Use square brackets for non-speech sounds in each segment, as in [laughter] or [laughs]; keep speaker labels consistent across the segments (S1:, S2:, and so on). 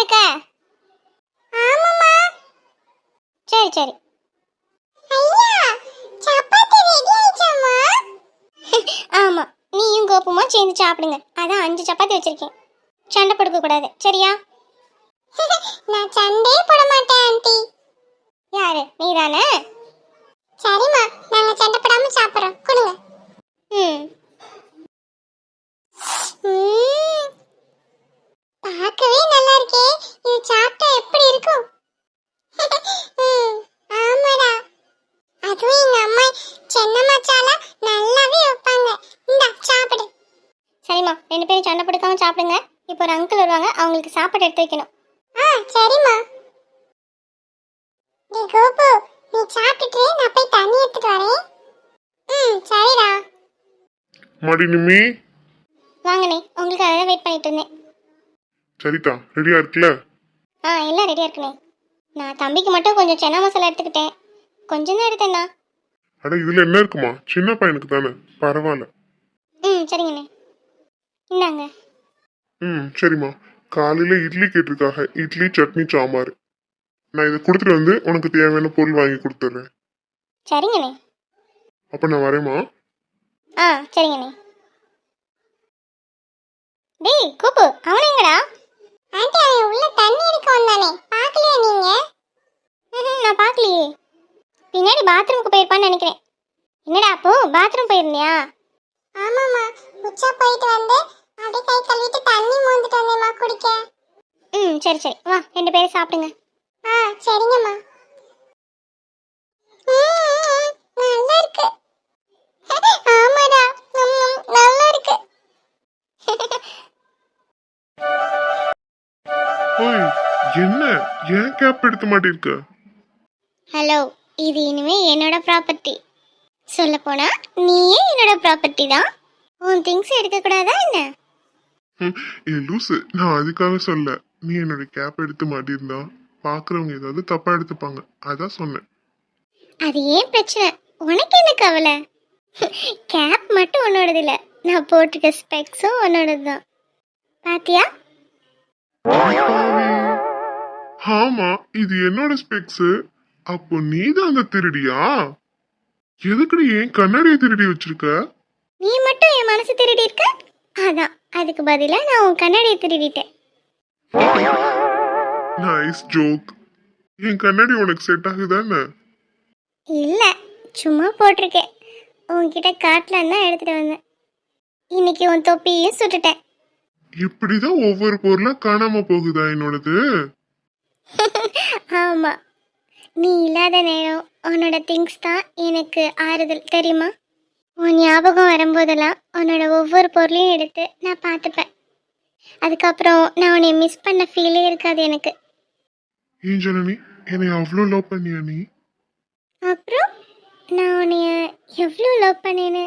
S1: இருக்க? ஆமாம்மா. சரி சரி. ஐயா சப்பாத்தி ரெடி ஆயிச்சாம்மா ஆமா நீயும் கோபமா சேர்ந்து சாப்பிடுங்க. அதான் அஞ்சு சப்பாத்தி வச்சிருக்கேன். சண்டை படுக்க கூடாது. சரியா? நான் சண்டே போட மாட்டேன் ஆண்டி. யாரு? நீ தானே சரிம்மா நாங்க சண்டை போடாம சாப்பிடுறோம். கொடுங்க. ம். பார்க்கவே நல்லா இருக்கே இது சாப்பிட்டா எப்படி இருக்கும்? [laughs] ஆமாடா. அதுவும் எங்க அம்மா சென்னை நல்லாவே வைப்பாங்க. இந்தா சாப்பிடு. சரிம்மா ரெண்டு பேரும் சண்டை போடுக்காம சாப்பிடுங்க. இப்போ ஒரு அங்கிள் வருவாங்க அவங்களுக்கு சாப்பாடு எடுத்து வைக்கணும். ஆ சரிம்மா. நீ கோபு நீ சாப்பிட்டுட்டு நான் போய் தண்ணி எடுத்துட்டு வரேன். ம் சரிடா.
S2: மடி நிம்மி
S1: வாங்கண்ணே உங்களுக்காக வெயிட் பண்ணிட்டு இருந்தேன்.
S2: சரிதா ரெடியா இருக்குல்ல?
S1: ஆ எல்லாம் ரெடியாக இருக்குண்ணே. நான் தம்பிக்கு மட்டும் கொஞ்சம் சென்னா மசாலா எடுத்துக்கிட்டேன். கொஞ்சம் தான் எடுத்தேண்ணா
S2: அட இதுல என்ன இருக்குமா? சின்ன பையனுக்கு தானே. பரவாயில்ல.
S1: ம் சரிங்கண்ணே. இந்தாங்க.
S2: ம் சரிம்மா. காலையில இட்லி கேட்டிருக்காக. இட்லி சட்னி சாம்பார். நான் இதை கொடுத்துட்டு வந்து உனக்கு தேவையான பொருள் வாங்கி கொடுத்துட்றேன்.
S1: சரிங்கண்ணே.
S2: அப்ப நான் வரேம்மா.
S1: ஆ சரிங்கண்ணே. டேய் கூப்பு அவன் எங்கடா? ஆண்டி அவன் உள்ள தண்ணி எடுக்க வந்தானே. பார்க்கலையா நீங்க? நான் பார்க்கலையே. பின்னாடி பாத்ரூமுக்கு போயிருப்பான்னு நினைக்கிறேன். என்னடா அப்போ? பாத்ரூம் போயிருந்தியா? ஆமாம்மா. உச்சா போயிட்டு வந்து அப்படியே கை கழுவிட்டு தண்ணி மோந்துட்டு வந்தேம்மா குடிக்க. ம் சரி சரி. வா ரெண்டு பேரும் சாப்பிடுங்க. ஆ சரிங்கம்மா. நல்லா இருக்கு. ஆமாடா. நல்லா
S2: ஓய் என்ன ஏன் கேப் எடுக்க மாட்டிருக்க?
S1: ஹலோ இது இனிமே என்னோட ப்ராப்பர்ட்டி சொல்ல போனா நீயே என்னோட ப்ராப்பர்ட்டி தான். உன் திங்ஸ் எடுக்க கூடாதா என்ன?
S2: ஏ லூசு நான் அதுக்காக சொல்ல. நீ என்னோட கேப் எடுத்து மாட்டியிருந்தா பாக்குறவங்க ஏதாவது தப்பா எடுத்துப்பாங்க. அதான் சொன்னேன்.
S1: அது ஏன் பிரச்சனை? உனக்கு என்ன கவலை? [laughs] கேப் மட்டும் உன்னோடது இல்ல. நான் போட்டிருக்க ஸ்பெக்ஸும் உன்னோடது தான். பாத்தியா.
S2: ஆமா இது என்னோட ஸ்பெக்ஸ் அப்போ நீ தான் அந்த திருடியா? எதுக்குடி ஏன் கண்ணாடியை திருடி வச்சிருக்க?
S1: நீ மட்டும் என் மனசு திருடி இருக்க? அதான் அதுக்கு பதிலா நான் உன் கண்ணாடியை திருடிட்டேன்.
S2: நைஸ் ஜோக் என் கண்ணாடி உனக்கு செட் ஆகுதானே?
S1: இல்ல சும்மா போட்டிருக்கேன். உன்கிட்ட காட்டலான்னு தான் எடுத்துட்டு வந்தேன். இன்னைக்கு உன் தொப்பியையும் சுட்டுட்டேன்.
S2: இப்படிதான் ஒவ்வொரு பொருளா காணாம போகுதா என்னோடது?
S1: ஆமா. நீ இல்லாத நேரம் உன்னோட திங்ஸ் தான் எனக்கு ஆறுதல் தெரியுமா? உன் ஞாபகம் வரும்போதெல்லாம் உன்னோட ஒவ்வொரு பொருளையும் எடுத்து நான் பார்த்துப்பேன். அதுக்கப்புறம் நான் உன்னை மிஸ் பண்ண ஃபீலே இருக்காது எனக்கு.
S2: ஏன் ஜனனி? என்னை அவ்வளோ லவ் பண்ணியா நீ?
S1: அப்புறம் நான் உன்னைய எவ்வளோ லவ் பண்ணேன்னு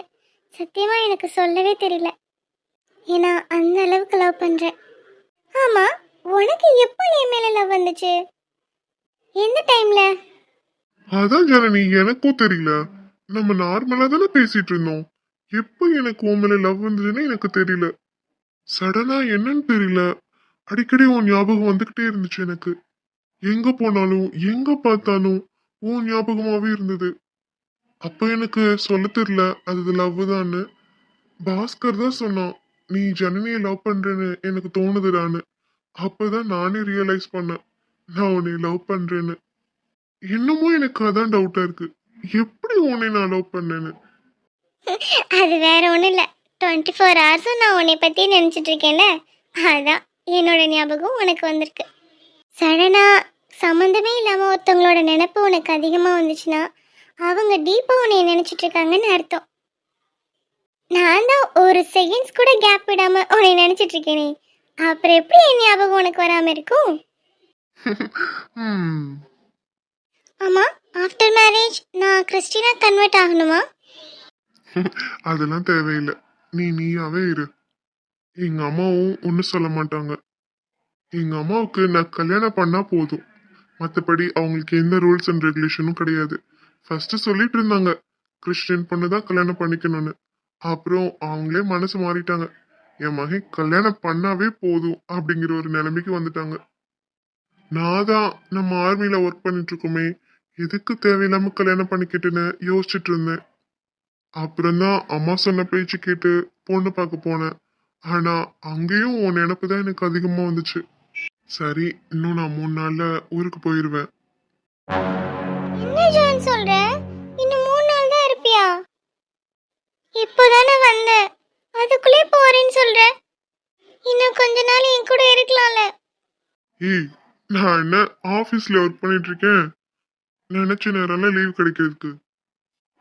S1: சத்தியமாக எனக்கு சொல்லவே தெரியல. ஏன்னா அந்த அளவுக்கு லவ் பண்ணுறேன் ஆமாம் உனக்கு எப்போ என் மேலே லவ் வந்துச்சு? எந்த டைமில்
S2: அதான் ஜனனி எனக்கும் தெரியல. நம்ம நார்மலா தானே பேசிட்டு இருந்தோம். எப்போ எனக்கு உன் மேல லவ் வந்ததுன்னு எனக்கு தெரியல. சடனா என்னன்னு தெரியல. அடிக்கடி உன் ஞாபகம் வந்துகிட்டே இருந்துச்சு எனக்கு. எங்க போனாலும் எங்க பார்த்தாலும் உன் ஞாபகமாவே இருந்தது. அப்ப எனக்கு சொல்ல தெரியல அது லவ் தான்னு. பாஸ்கர் தான் சொன்னான் நீ ஜனனியை லவ் பண்றேன்னு எனக்கு தோணுதுடான்னு. அப்பதான் நானே ரியலைஸ் பண்ணேன். நான் உன்னை லவ் பண்றேன்னு. இன்னமும் எனக்கு அதான் டவுட்டா இருக்கு. எப்படி உன்னை நான் லவ் பண்ணேன்னு?
S1: அது வேற ஒன்றும் இல்லை. டுவெண்ட்டி ஃபோர் ஹவர்ஸும் நான் உன்னை பற்றி நினச்சிட்டு இருக்கேன்ல. அதான் என்னோட ஞாபகம் உனக்கு வந்திருக்கு. சடனாக சம்மந்தமே இல்லாமல் ஒருத்தவங்களோட நினப்பு உனக்கு அதிகமாக வந்துச்சுன்னா அவங்க டீப்பாக உன்னை நினச்சிட்டு இருக்காங்கன்னு அர்த்தம். நான் தான் ஒரு செகண்ட்ஸ் கூட கேப் விடாமல் உன்னை நினச்சிட்டு இருக்கேனே. அப்புறம் எப்படி என் ஞாபகம் உனக்கு வராமல் இருக்கும்?
S2: ஹம்,
S1: ஆமாம் ஆஃப்டர் மேரேஜ் நான் கிறிஸ்டினா கன்வெர்ட் ஆகணுமா?
S2: அதெல்லாம் தேவையில்லை. நீ நீயாவே இரு. எங்க அம்மாவும் ஒன்றும் சொல்ல மாட்டாங்க. எங்க அம்மாவுக்கு நான் கல்யாணம் பண்ணா போதும். மற்றபடி அவங்களுக்கு எந்த ரூல்ஸ் அண்ட் ரெகுலேஷனும் கிடையாது. ஃபர்ஸ்ட் சொல்லிட்டு இருந்தாங்க. கிறிஸ்டியன் பொண்ணு தான் கல்யாணம் பண்ணிக்கணும்னு. அப்புறம் அவங்களே மனசு மாறிட்டாங்க. என் மகன் கல்யாணம் பண்ணாவே போதும் அப்படிங்கிற ஒரு நிலைமைக்கு வந்துட்டாங்க. நான் தான் நம்ம ஆர்மியில ஒர்க் பண்ணிட்டு இருக்கோமே எதுக்கு தேவையில்லாம கல்யாணம் பண்ணிக்கிட்டுன்னு யோசிச்சுட்டு இருந்தேன். அப்புறம்தான் அம்மா சொன்ன பேச்சு கேட்டு பொண்ணு பார்க்க போனேன். ஆனா அங்கேயும் உன் நினப்பு தான் எனக்கு அதிகமா வந்துச்சு. சரி இன்னும் நான் மூணு நாள்ல ஊருக்கு போயிருவேன்.
S1: என்ன சொல்ற இன்னும் மூணு நாள் தான் இருப்பியா இப்போதானே வந்த அதுக்குள்ளே போறேன்னு சொல்ற இன்னும் கொஞ்ச நாள் என் கூட இருக்கலாம்ல
S2: ஏய் நான் என்ன ஆஃபீஸில் ஒர்க் பண்ணிட்டு இருக்கேன் நேரம்லாம் லீவ் கிடைக்கிறதுக்கு.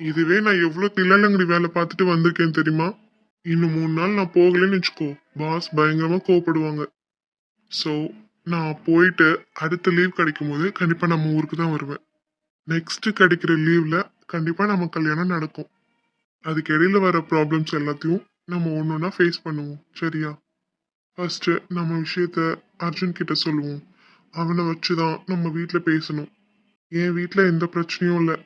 S2: இதுவே நான் எவ்வளோ தில்லாலங்கடி வேலை பார்த்துட்டு வந்திருக்கேன் தெரியுமா? இன்னும் மூணு நாள் நான் போகலைன்னு வச்சுக்கோ. பாஸ் பயங்கரமாக கோவப்படுவாங்க. ஸோ நான் போயிட்டு அடுத்த லீவ் கிடைக்கும் போது கண்டிப்பாக நம்ம ஊருக்கு தான் வருவேன். நெக்ஸ்ட் கிடைக்கிற லீவில் கண்டிப்பாக நம்ம கல்யாணம் நடக்கும். அதுக்கு இடையில வர ப்ராப்ளம்ஸ் எல்லாத்தையும் நம்ம ஒன்று ஒன்றா ஃபேஸ் பண்ணுவோம். சரியா? ஃபர்ஸ்ட் நம்ம விஷயத்த அர்ஜுன் கிட்ட சொல்லுவோம். அவனை வச்சு தான் நம்ம வீட்டில் பேசணும். என் வீட்டில் எந்த பிரச்சனையும் இல்லை.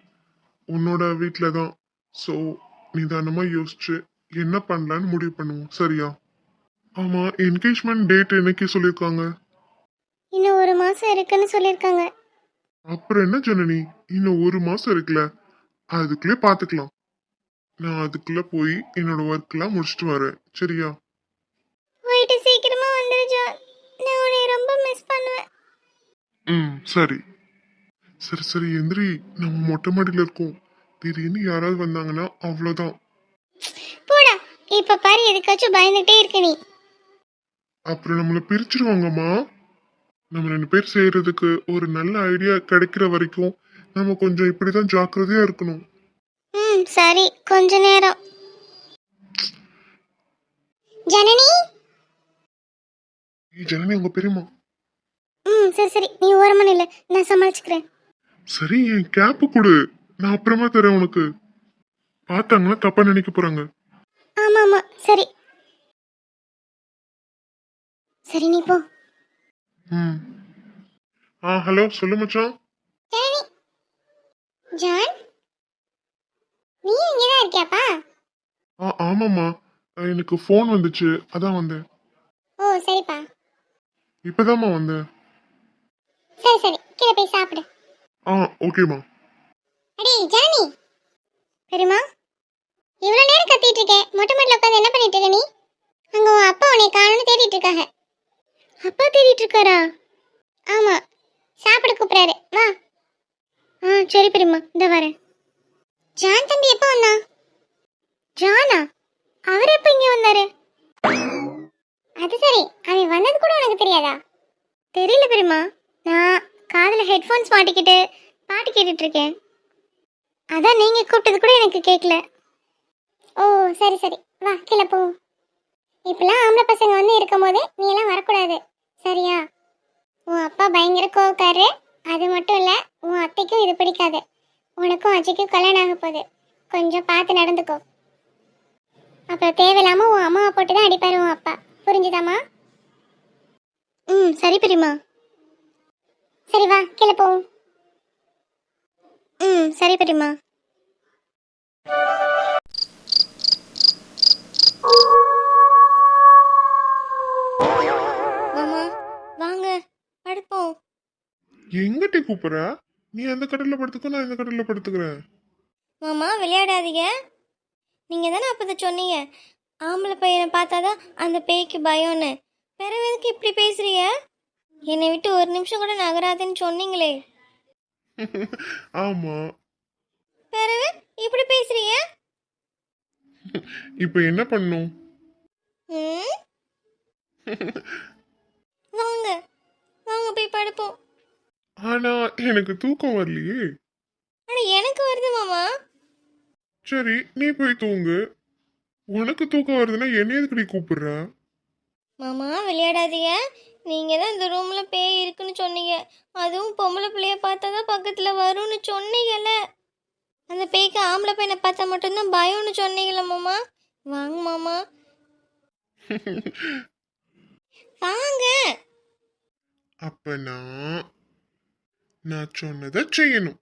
S2: உன்னோட வீட்டில் தான். ஸோ நிதானமாக யோசிச்சு என்ன பண்ணலான்னு முடிவு பண்ணுவோம். சரியா? ஆமாம் என்கேஜ்மெண்ட் டேட் என்னைக்கு சொல்லியிருக்காங்க?
S1: இன்னும் ஒரு மாசம் இருக்குன்னு சொல்லியிருக்காங்க.
S2: அப்புறம் என்ன ஜனனி? இன்னும் ஒரு மாதம் இருக்குல்ல. அதுக்குள்ளே பார்த்துக்கலாம். நான் அதுக்குள்ளே போய் என்னோட ஒர்க்கெலாம் முடிச்சுட்டு வரேன். சரியா? ம். சரி. சரி சரி எந்திரி. நம்ம மொட்டை மாடியில் இருக்கோம். திடீர்னு யாராவது வந்தாங்கன்னா அவ்வளோதான்
S1: போடா. இப்ப பாரு எதுக்காச்சும் பயந்துட்டே இருக்க நீ.
S2: அப்புறம் நம்மளை பிரிச்சிருவாங்கம்மா. நம்ம ரெண்டு பேர் செய்யறதுக்கு ஒரு நல்ல ஐடியா கிடைக்கிற வரைக்கும் நம்ம கொஞ்சம் இப்படிதான் ஜாக்கிரதையா இருக்கணும்.
S1: ம் சரி. கொஞ்ச நேரம். ஜனனி?
S2: ஏய் ஜனனி உங்க பெரியம்மா.
S1: சரி சரி. நீ ஓரமா நில்லு. நான் சமாளிச்சுக்கிறேன்.
S2: சரி என் கேப்பு கொடு. நான் அப்புறமா தரேன் உனக்கு. பார்த்தாங்கன்னா தப்பா நினைக்க போறாங்க.
S1: ஆமா ஆமா சரி. சரி நீ போ.
S2: ம். ஆ ஹலோ. சொல்லு மச்சான்.
S1: ஜனனி ஜான். நீ இங்கதான் இருக்கியாப்பா?
S2: ஆ ஆமாம்மா. எனக்கு ஃபோன் வந்துச்சு. அதான் வந்தேன்.
S1: ஓ சரிப்பா.
S2: இப்பதாம்மா வந்தேன்.
S1: சரி சரி. கீழே போய் சாப்பிடு.
S2: ஆ ஓகேம்மா.
S1: அடி ஜானி பெரியமா இவ்வளவு நேரம் கத்திட்டு இருக்கேன் மொட்டை மாட்டில் உட்காந்து என்ன பண்ணிட்டு இருக்க நீ? அங்க உன் அப்பா உன்னை காணும்னு தேடிட்டு இருக்காங்க. அப்பா தேடிட்டு இருக்காரா? ஆமா. சாப்பிட கூப்பிடுறாரு. வா. ஆ சரி பெரியம்மா இந்த வரேன். ஜான் தம்பி எப்போ வந்தா? ஜானா? அவர் எப்போ இங்க வந்தாரு? அது சரி. அவன் வந்தது கூட உனக்கு தெரியாதா? தெரியல பெரியம்மா. காதில் ஹெட்ஃபோன்ஸ் மாட்டிக்கிட்டு பாட்டு கேட்டுட்டு இருக்கேன் அதான் நீங்கள் கூப்பிட்டது கூட எனக்கு கேட்கல. ஓ சரி சரி. வா கீழே போ இப்பெல்லாம் ஆம்பளை பசங்க வந்து இருக்கும் போது நீ எல்லாம் வரக்கூடாது. சரியா? உன் அப்பா பயங்கர கோவக்காரு. அது மட்டும் இல்ல உன் அத்தைக்கும் இது பிடிக்காது. உனக்கும் அஜய்க்கும் கல்யாணம் ஆக போகுது. கொஞ்சம் பார்த்து நடந்துக்கோ. அப்புறம் தேவையில்லாம உன் அம்மாவை போட்டு தான் அடிப்பாரு உன் அப்பா. புரிஞ்சுதாம்மா? ம் சரி பிரிமா சரி வா கீழே போவோம். ம் சரி பெரியம்மா. மாமா வாங்க படுப்போம்.
S2: எங்கிட்ட கூப்பிடுற? நீ அந்த கடையில் படுத்துக்கோ நான் இந்த கடையில் படுத்துக்கிறேன்.
S1: மாமா விளையாடாதீங்க. நீங்கள் தானே அப்போ சொன்னீங்க? ஆம்பளை பையனை பார்த்தாதான் அந்த பேய்க்கு பயம்னு. பிறகு எதுக்கு இப்படி பேசுறீங்க? என்னை விட்டு ஒரு நிமிஷம் கூட நகராதுன்னு சொன்னீங்களே.
S2: ஆமா.
S1: பிறகு இப்படி பேசுறீங்க?
S2: இப்போ என்ன பண்ணும்?
S1: ம்? வாங்க வாங்க போய் படுப்போம்.
S2: ஆனா எனக்கு தூக்கம் வரலையே.
S1: ஆனால் எனக்கு வருது மாமா.
S2: சரி நீ போய் தூங்கு. உனக்கு தூக்கம் வருதுன்னா என்ன எதுக்கு நீ கூப்பிடுற?
S1: மாமா விளையாடாதீங்க. நீங்கள் தான் இந்த ரூமில் பேய் இருக்குன்னு சொன்னீங்க. அதுவும் பொம்பளை பிள்ளைய பார்த்தா தான் பக்கத்தில் வரும்னு சொன்னீங்கல்ல. அந்த பேய்க்கு ஆம்பளை பையனை பார்த்தா மட்டும்தான் பயம்னு சொன்னீங்களா மாமா. வாங்க மாமா. வாங்க.
S2: அப்ப நான் நான் சொன்னதை செய்யணும்.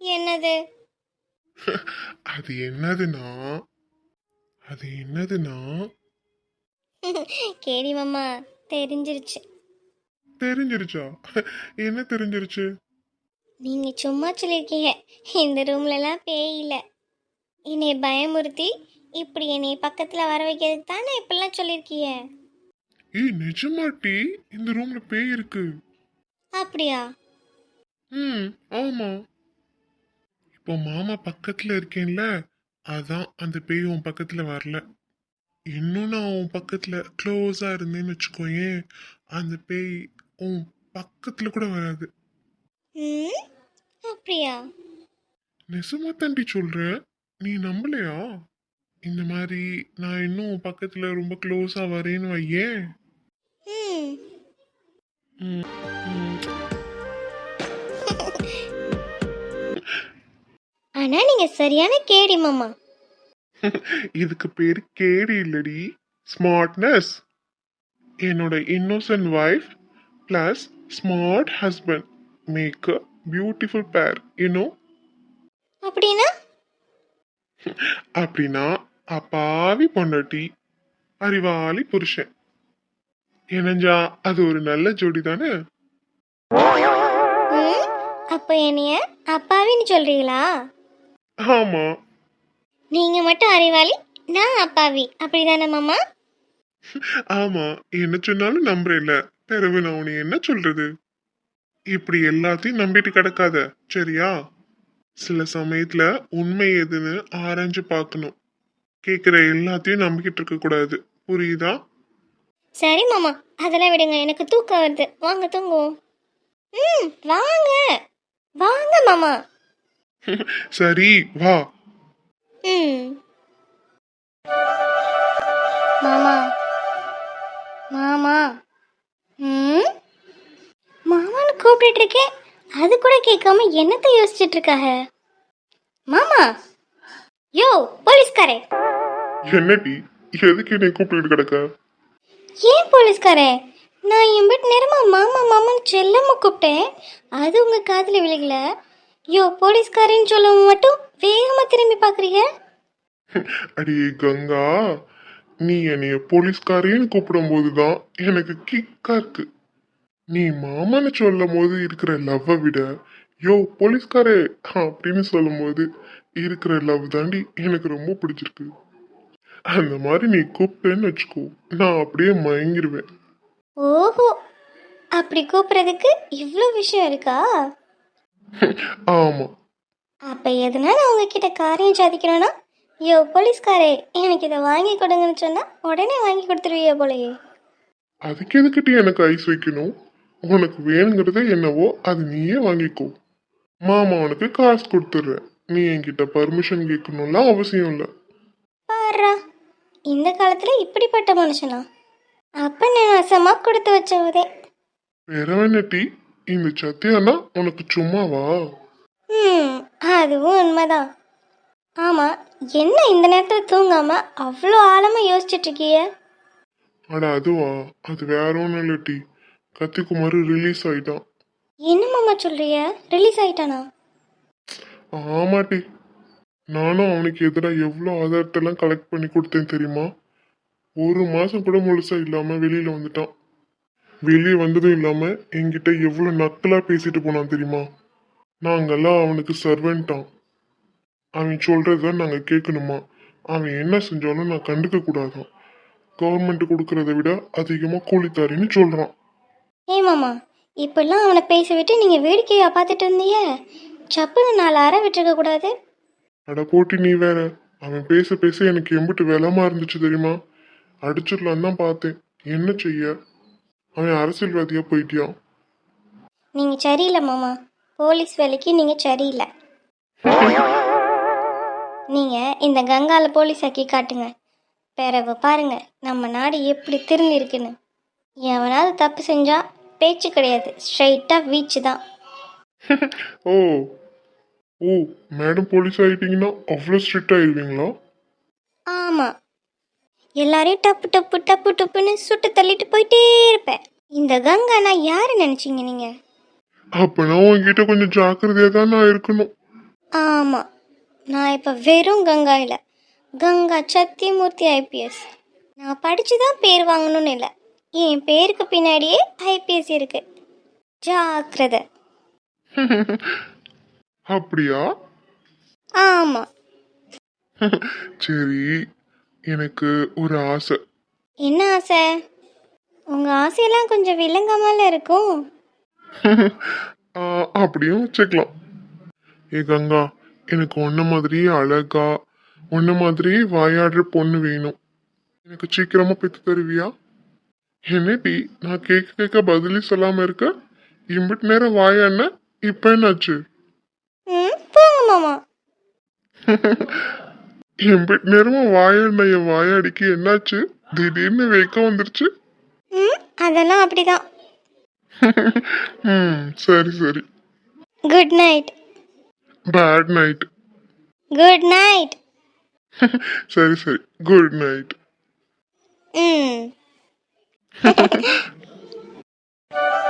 S1: என்னது?
S2: அது என்னதுன்னா அது என்னதுன்னா? [laughs]
S3: கேடி மாமா. தெரிஞ்சிருச்சு.
S2: தெரிஞ்சிருச்சா? என்ன தெரிஞ்சிருச்சு?
S3: நீங்க சும்மா சொல்லியிருக்கீங்க இந்த ரூம்லலாம் பேய் இல்லை என்னை பயமுறுத்தி இப்படி என்னை பக்கத்துல வர வைக்கிறதுக்கு தானே இப்படிலாம் சொல்லியிருக்கீங்க
S2: ஏய் நிஜமாட்டி இந்த ரூம்ல பேய் இருக்கு.
S3: அப்படியா?
S2: ம் ஆமா. இப்போ மாமா பக்கத்துல இருக்கேன்ல அதான் அந்த பேய் உன் பக்கத்துல வரல. இன்னும் நான் உன் பக்கத்துல க்ளோஸா இருந்தேன்னு வச்சுக்கோயேன் அந்த பேய் உன் பக்கத்துல கூட வராது.
S3: ம்? அப்படியா?
S2: நெசமா தாண்டி சொல்றேன் நீ நம்பலையா? இந்த மாதிரி நான் இன்னும் உன் பக்கத்துல ரொம்ப க்ளோஸா வரேன்னு வையேன்.
S3: ம்.
S2: ம், ம்.
S3: ஆனா நீங்க சரியான கேடி மாமா. [laughs]
S2: இதுக்கு பேரு கேடி இல்லடி. ஸ்மார்ட்னஸ் என்னோட innocent wife plus smart husband make a beautiful pair இன்னும்
S3: அப்படின்னா?
S2: அப்படின்னா அப்பாவி பொண்டாட்டி அறிவாளி புருஷன். இணைஞ்சா அது ஒரு நல்ல ஜோடி தானே?
S3: அப்போ என்னைய அப்பாவின்னு சொல்றீங்களா?
S2: ஆமா.
S3: நீங்க மட்டும் அறிவாளி நான் அப்பாவி. அப்படிதானே மாமா?
S2: ஆமா என்ன சொன்னாலும் நம்புறேன்ல பிறகு நான் உன்னை என்ன சொல்றது? இப்படி எல்லாத்தையும் நம்பிட்டு கிடக்காத சரியா? சில சமயத்துல உண்மை எதுன்னு ஆராய்ஞ்சு பார்க்கணும். கேக்குற எல்லாத்தையும் நம்பிக்கிட்டு இருக்க கூடாது. புரியுதா?
S3: சரி மாமா அதெல்லாம் விடுங்க. எனக்கு தூக்கம் வருது. வாங்க தூங்குவோம். ம் வாங்க. வாங்க மாமா.
S2: சரி வா.
S3: ம். மாமா. மாமா. ம்? மாமான்னு கூப்பிட்டு இருக்கேன் அது கூட கேட்காம என்னத்தை யோசிச்சுட்டு இருக்காக மாமா. யோ போலீஸ்காரே.
S2: என்னடி எதுக்கு என்னை கூப்பிட்டு கிடக்க?
S3: ஏன் போலீஸ்காரே? நான் எம்பிட்டு நேரமா மாமா மாமான்னு செல்லம்மா கூப்பிட்டேன். அது உங்க காதுல விழுகல. யோ போலீஸ்காரன்னு சொல்லவும் மட்டும் வேகமா திரும்பி பாக்குறீங்க
S2: அடி கங்கா. நீ என்னைய போலீஸ்காரேன்னு கூப்பிடும் போதுதான் எனக்கு கிக்கா இருக்கு. நீ மாமான்னு சொல்லும் போது இருக்கிற லவ்வை விட யோ போலீஸ்காரே அப்படின்னு சொல்லும் போது இருக்கிற லவ் தாண்டி எனக்கு ரொம்ப பிடிச்சிருக்கு. அந்த மாதிரி நீ கூப்பிட்டேன்னு வச்சுக்கோ நான் அப்படியே மயங்கிருவேன்.
S3: ஓஹோ அப்படி கூப்பிடுறதுக்கு இவ்வளோ விஷயம் இருக்கா? [laughs]
S2: ஆமா.
S3: அப்ப எதனால உங்ககிட்ட காரியம் சாதிக்கணும்னா? யோ போலீஸ்காரே எனக்கு இதை வாங்கி கொடுங்கன்னு சொன்னா உடனே வாங்கி கொடுத்துருவிய போலயே.
S2: அதுக்கு எதுக்கிட்ட எனக்கு ஐஸ் வைக்கணும்? உனக்கு வேணுங்கிறத என்னவோ அது நீயே வாங்கிக்கோ. மாமா உனக்கு காசு கொடுத்துட்றேன். நீ என்கிட்ட பர்மிஷன் கேட்கணும்லாம் அவசியம் இல்லை.
S3: பாருடா இந்த காலத்துல இப்படிப்பட்ட மனுஷனா? அப்ப நான் வசமா கொடுத்து வச்சவதே
S2: வேற டீ இந்த சத்தியானா உனக்கு சும்மாவா?
S3: ம் அதுவும் உண்மைதான். ஆமா என்ன இந்த நேரத்துல தூங்காம அவ்வளோ ஆழமா யோசிச்சுட்டு இருக்கிய
S2: அட அதுவா? அது வேற ஒன்றும் இல்லை டீ. கத்திக்குமார் ரிலீஸ் ஆயிட்டான்.
S3: என்ன மாமா சொல்றிய? ரிலீஸ் ஆயிட்டானா?
S2: ஆமா டி. நானும் அவனுக்கு எதிராக எவ்வளோ ஆதாரத்தெல்லாம் கலெக்ட் பண்ணி கொடுத்தேன் தெரியுமா? ஒரு மாசம் கூட முழுசா இல்லாம வெளியில வந்துட்டான். வெளியே வந்ததும் இல்லாம என்கிட்ட எவ்வளோ நக்கலா பேசிட்டு போனான் தெரியுமா? நாங்கெல்லாம் அவனுக்கு சர்வெண்டான் அவன் சொல்றத நாங்க கேட்கணுமா? அவன் என்ன செஞ்சாலும் நான் கண்டுக்க கூடாதான். கவர்மெண்ட் கொடுக்கறத விட அதிகமா கூலித்தாரின்னு சொல்றான்.
S3: ஏய் மாமா இப்படிலாம் அவனை பேச விட்டு நீங்க வேடிக்கையா பார்த்துட்டு இருந்தீங்க? சப்புன்னு நாலு அரை விட்டுருக்க கூடாது.
S2: அட போட்டி நீ வேற. அவன் பேச பேச எனக்கு எம்பிட்டு வெலமா இருந்துச்சு தெரியுமா? அடிச்சிடலாம் தான் பார்த்தேன். என்ன செய்ய? அவன் அரசியல்வாதியா போயிட்டியான்
S3: நீங்க சரியில்லை மாமா. போலீஸ் வேலைக்கு நீங்க சரியில்லை. நீங்க இந்த கங்கால போலீஸ் ஆக்கி காட்டுங்க. பிறகு பாருங்க நம்ம நாடு எப்படி திரும்பி இருக்குன்னு எவனாவது தப்பு செஞ்சா பேச்சு கிடையாது. ஸ்ட்ரைட்டா வீச்சு தான்.
S2: ஓ. ஓ மேடம் போலீஸ் ஆயிட்டீங்கன்னா அவ்வளோ ஸ்ட்ரிக்ட் ஆயிடுவீங்களா
S3: ஆமா. எல்லாரையும் டப்பு டப்பு டப்பு டப்புன்னு சுட்டு தள்ளிட்டு போயிட்டே இருப்பேன். இந்த கங்கா நான் யாரு நினைச்சீங்க நீங்க?
S2: அப்பனா உன்கிட்ட கொஞ்சம் ஜாக்கிரதையா தான் நான் இருக்கணும்.
S3: ஆமா. நான் இப்ப வெறும் கங்கா இல்ல கங்கா சத்தியமூர்த்தி ஐபிஎஸ் நான் படித்து தான் பேர் வாங்கணும்னு இல்லை. என் பேருக்கு பின்னாடியே ஐபிஎஸ் இருக்கு. ஜாக்கிரதை. [laughs]
S2: அப்படியா?
S3: ஆமாம் [laughs]
S2: சரி. எனக்கு ஒரு ஆசை.
S3: என்ன ஆசை? உங்கள் ஆசையெல்லாம் கொஞ்சம் விளங்காமல இருக்கும். [laughs]
S2: அப்படியும் வச்சுக்கலாம். ஏ கங்கா எனக்கு ஒன்ன மாதிரியே அழகா ஒன்ன மாதிரியே வாயாடுற பொண்ணு வேணும். எனக்கு சீக்கிரமா பெற்று தருவியா? என்னடி நான் கேட்க கேட்க பதிலே சொல்லாம இருக்க? இம்பிட்டு நேரம் வாயாண்ண இப்ப என்னாச்சு?
S3: ம் போங்க மாமா. [laughs]
S2: எம்பிட்டு நேரமா வாயாண்ண என் வாயாடிக்கு என்னாச்சு? திடீர்னு வெக்கம் வந்துருச்சு.
S3: ம் அதெல்லாம் அப்படிதான். [laughs]
S2: ம் சரி சரி.
S3: Good night
S2: bad night
S3: good night
S2: சரி சரி. குட் நைட்
S3: ம். [laughs]